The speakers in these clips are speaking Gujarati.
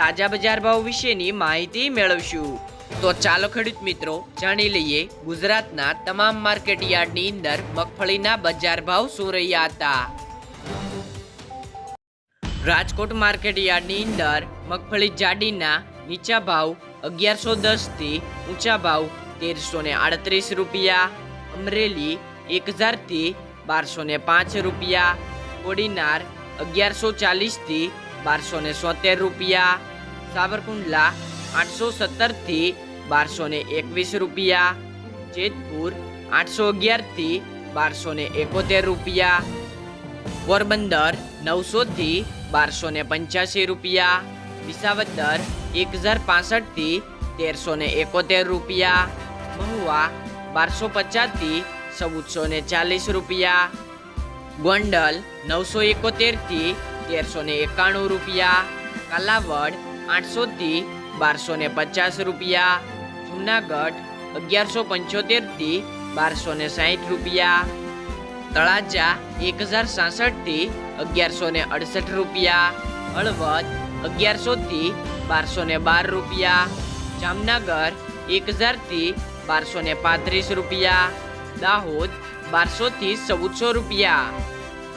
તાજા બજાર ભાવ વિશેની માહિતી મેળવશું. તો ચાલો ખેડૂત મિત્રો, જાણી લઈએ ગુજરાતના તમામ માર્કેટ યાર્ડની અંદર મગફળીના બજાર ભાવ શું રહ્યા હતા. રાજકોટ માર્કેટ યાર્ડની અંદર મગફળી જાડીના નીચા ભાવ અગિયારસો દસથી ઊંચા ભાવ તેરસો ને આડત્રીસ રૂપિયા, અમરેલી એક હજારથી બારસો ને પાંચ રૂપિયા, કોડીનાર અગિયારસો ચાલીસથી બારસો ને રૂપિયા સાવરકુંડલા આઠસો સત્તરથી બારસો ને એકવીસ રૂપિયા, જેતપુર આઠસો અગિયારથી બારસો ને એકોતેર રૂપિયા, પોરબંદર નવસોથી બારસો ને પંચ્યાસી રૂપિયા, વિસાવદર એક હજાર પાસઠથી તેરસો ને એકોતેર રૂપિયા, મહુવા બારસો પચાસથી ચૌદસો ને ચાલીસ રૂપિયા, ગોંડલ નવસો એકોતેરથી તેરસો ને એકાણું રૂપિયા, કાલાવડ આઠસોથી બારસો ને પચાસ રૂપિયા. જુનાગઢ અગિયારસો પંચોતેરથી બારસો ને સાહીઠ રૂપિયા. તળાજા એક હજાર સાસઠથી અગિયારસો ને અડસઠ રૂપિયા. હળવદ અગિયારસોથી બારસો ને બાર રૂપિયા. જામનગર એક હજારથી બારસો ને પાંત્રીસ રૂપિયા. દાહોદ બારસોથી ચૌદસો રૂપિયા.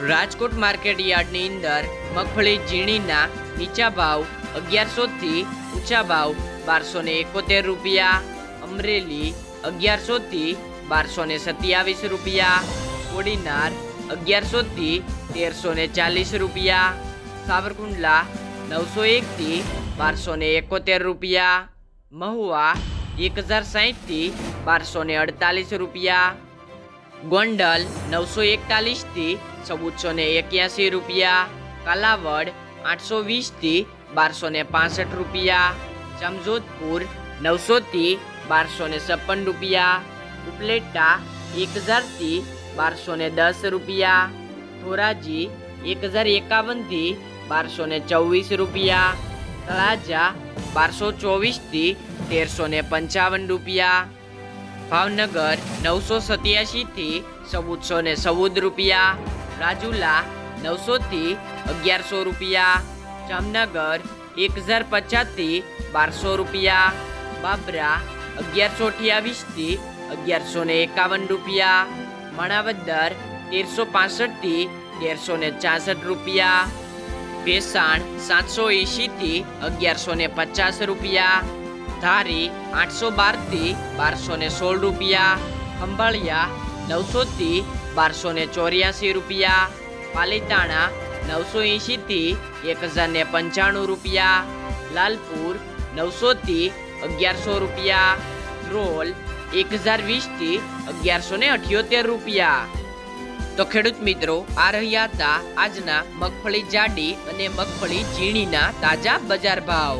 રાજકોટ માર્કેટ યાર્ડની અંદર મગફળી ઝીણીના નીચા ભાવ અગિયારસોથી ઊંચા ભાવ બારસો ને એકોતેર રૂપિયા. અમરેલી અગિયારસોથી બારસો ને સત્યાવીસ રૂપિયા. કોડીનાર અગિયારસોથી તેરસો ને ચાલીસ રૂપિયા. સાવરકુંડલા નવસો એકથી બારસો ને એકોતેર રૂપિયા. મહુવા એક હજાર સાહીઠથી બારસો ને અડતાલીસ રૂપિયા. ગોંડલ નવસો એકતાલીસથી ચૌદસો ને એક્યાસી રૂપિયા. કાલાવડ આઠસો વીસથી બારસો ને પાસઠ રૂપિયા. જામજોધપુર નવસોથી બારસો ને છપ્પન રૂપિયા. ઉપલેટા એક હજારથી બારસો ને દસ રૂપિયા. ધોરાજી એક હજાર એકાવનથી બારસો ને ચોવીસ રૂપિયા. તળાજા બારસો ચોવીસથી તેરસો ને પંચાવન રૂપિયા. ભાવનગર નવસો સત્યાસીથી ચૌદસો ને ચૌદ રૂપિયા. રાજુલા નવસોથી અગિયારસો રૂપિયા. જામનગર એક હજાર પચાસથી બારસો રૂપિયા. બાબરા અગિયારસો અઠ્યાવીસથી અગિયારસો ને એકાવન રૂપિયા. માણાવદર તેરસો પાસઠથી તેરસો ને ચાસઠ રૂપિયા. ભેસાણ સાતસો એંશીથી અગિયારસો ને પચાસ રૂપિયા. ધારી આઠસો બારથી બારસો ને સોળ રૂપિયા. ખંભાળિયા નવસોથી બારસો ને ચોર્યાસી રૂપિયા. પાલીતાણા નવસો એંશીથી એક હજાર ને પંચાણું રૂપિયા. લાલપુર, નવસોથી અગિયારસો રૂપિયા. ધ્રોલ એક હજાર વીસથી અગિયારસો ને અઠ્યોતેર રૂપિયા. તો ખેડૂત મિત્રો, આ રહ્યા હતા આજના મગફળી જાડી અને મગફળી ઝીણીના તાજા બજાર ભાવ.